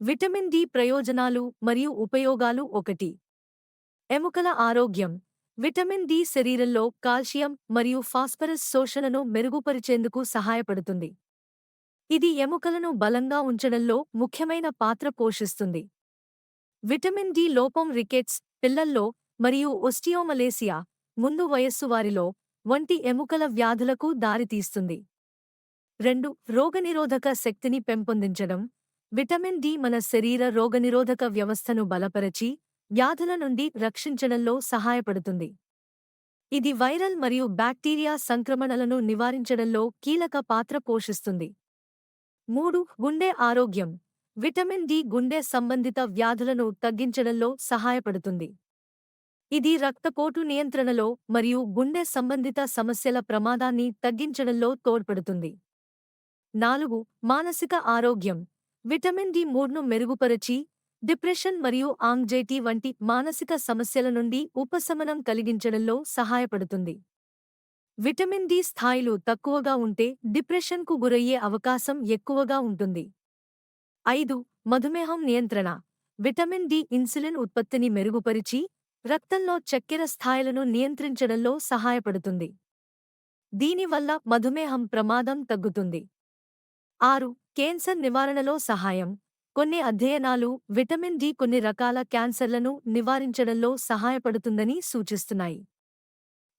Vitamin D ప్రయోజనాలు మరియు ఉపయోగాలు ఒకటి. ఎముకల ఆరోగ్యం. విటమిన్ డి శరీరంలో కాల్షియం మరియు ఫాస్ఫరస్ శోషణను మెరుగుపరిచేందుకు సహాయపడుతుంది. ఇది ఎముకలను బలంగా ఉంచడంలో ముఖ్యమైన పాత్ర పోషిస్తుంది. విటమిన్ డి లోపం రికెట్స్ పిల్లల్లో మరియు ఒస్టియోమలేసియా ముందు వయస్సు వారిలో వంటి ఎముకల వ్యాధులకు దారితీస్తుంది. రెండు రోగనిరోధక శక్తిని పెంపొందించడం. విటమిన్ డి మన శరీర రోగనిరోధక వ్యవస్థను బలపరచి వ్యాధుల నుండి రక్షించడంలో సహాయపడుతుంది. ఇది వైరల్ మరియు బ్యాక్టీరియా సంక్రమణలను నివారించడంలో కీలక పాత్ర పోషిస్తుంది. మూడు గుండె ఆరోగ్యం. విటమిన్ డి గుండె సంబంధిత వ్యాధులను తగ్గించడంలో సహాయపడుతుంది. ఇది రక్తపోటు నియంత్రణలో మరియు గుండె సంబంధిత సమస్యల ప్రమాదాన్ని తగ్గించడంలో తోడ్పడుతుంది. నాలుగు మానసిక ఆరోగ్యం. విటమిన్ డి మూడ్ను మెరుగుపరచి డిప్రెషన్ మరియు ఆంగ్జైటీ వంటి మానసిక సమస్యల నుండి ఉపశమనం కలిగించడంలో సహాయపడుతుంది. విటమిన్ డి స్థాయిలు తక్కువగా ఉంటే డిప్రెషన్కు గురయ్యే అవకాశం ఎక్కువగా ఉంటుంది. ఐదు మధుమేహం నియంత్రణ. విటమిన్ డి ఇన్సులిన్ ఉత్పత్తిని మెరుగుపరిచి రక్తంలో చక్కెర స్థాయిలను నియంత్రించడంలో సహాయపడుతుంది. దీనివల్ల మధుమేహం ప్రమాదం తగ్గుతుంది. ఆరు కేన్సర్ నివారణలో సహాయం. కొన్ని అధ్యయనాలు విటమిన్ డి కొన్ని రకాల క్యాన్సర్లను నివారించడంలో సహాయపడుతుందని సూచిస్తున్నాయి.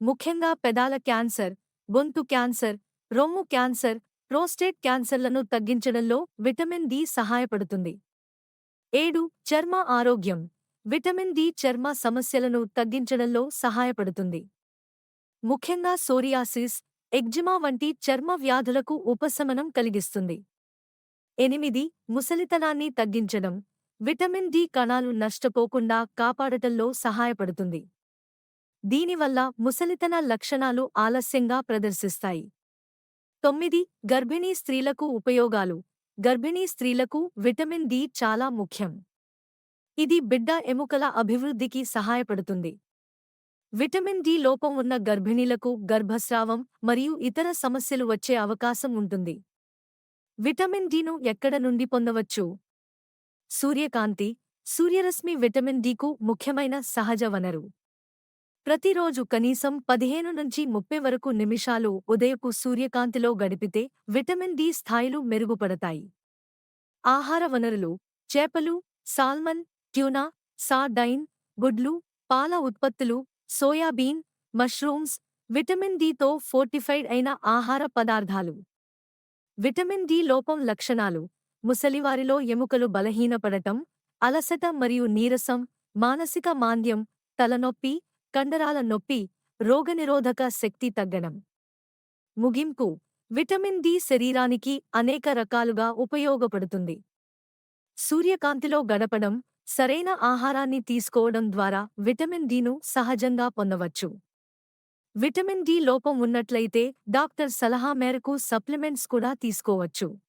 ముఖ్యంగా పెదాల క్యాన్సర్ గొంతు క్యాన్సర్ రొమ్ము క్యాన్సర్ ప్రోస్టేట్ క్యాన్సర్లను తగ్గించడంలో విటమిన్ డి సహాయపడుతుంది. ఏడు చర్మ ఆరోగ్యం. విటమిన్ డి చర్మ సమస్యలను తగ్గించడంలో సహాయపడుతుంది. ముఖ్యంగా సోరియాసిస్ ఎగ్జిమా వంటి చర్మ వ్యాధులకు ఉపశమనం కలిగిస్తుంది. ఎనిమిది ముసలితనాన్ని తగ్గించడం. విటమిన్ డి కణాలు నష్టపోకుండా కాపాడటంలో సహాయపడుతుంది. దీనివల్ల ముసలితన లక్షణాలు ఆలస్యంగా ప్రదర్శిస్తాయి. తొమ్మిది గర్భిణీ స్త్రీలకు ఉపయోగాలు. గర్భిణీ స్త్రీలకు విటమిన్ డి చాలా ముఖ్యం. ఇది బిడ్డ ఎముకల అభివృద్ధికి సహాయపడుతుంది. విటమిన్ డి లోపం ఉన్న గర్భిణీలకు గర్భస్రావం మరియు ఇతర సమస్యలు వచ్చే అవకాశం ఉంటుంది. విటమిన్ డిను ఎక్కడ నుండి పొందవచ్చు? సూర్యకాంతి సూర్యరశ్మి విటమిన్ డికు ముఖ్యమైన సహజ వనరు. ప్రతిరోజు కనీసం పదిహేను నుంచి ముప్పై వరకు నిమిషాలు ఉదయపు సూర్యకాంతిలో గడిపితే విటమిన్ డి స్థాయిలు మెరుగుపడతాయి. ఆహార వనరులు చేపలు సాల్మన్ ట్యూనా సాడైన్ గుడ్లు పాల ఉత్పత్తులు సోయాబీన్ మష్రూమ్స్ విటమిన్ డితో ఫోర్టిఫైడ్ అయిన ఆహార పదార్థాలు. విటమిన్ డి లోపం లక్షణాలు ముసలివారిలో ఎముకలు బలహీనపడటం అలసట మరియు నీరసం మానసిక మాంద్యం తలనొప్పి కండరాల నొప్పి రోగనిరోధక శక్తి తగ్గడం. ముగింపు విటమిన్ డి శరీరానికి అనేక రకాలుగా ఉపయోగపడుతుంది. సూర్యకాంతిలో గడపడం సరైన ఆహారాన్ని తీసుకోవడం ద్వారా విటమిన్ డిను సహజంగా పొందవచ్చు. విటమిన్ డి లోపం ఉన్నట్లయితే డాక్టర్ సలహా మేరకు సప్లిమెంట్స్ కూడా తీసుకోవచ్చు.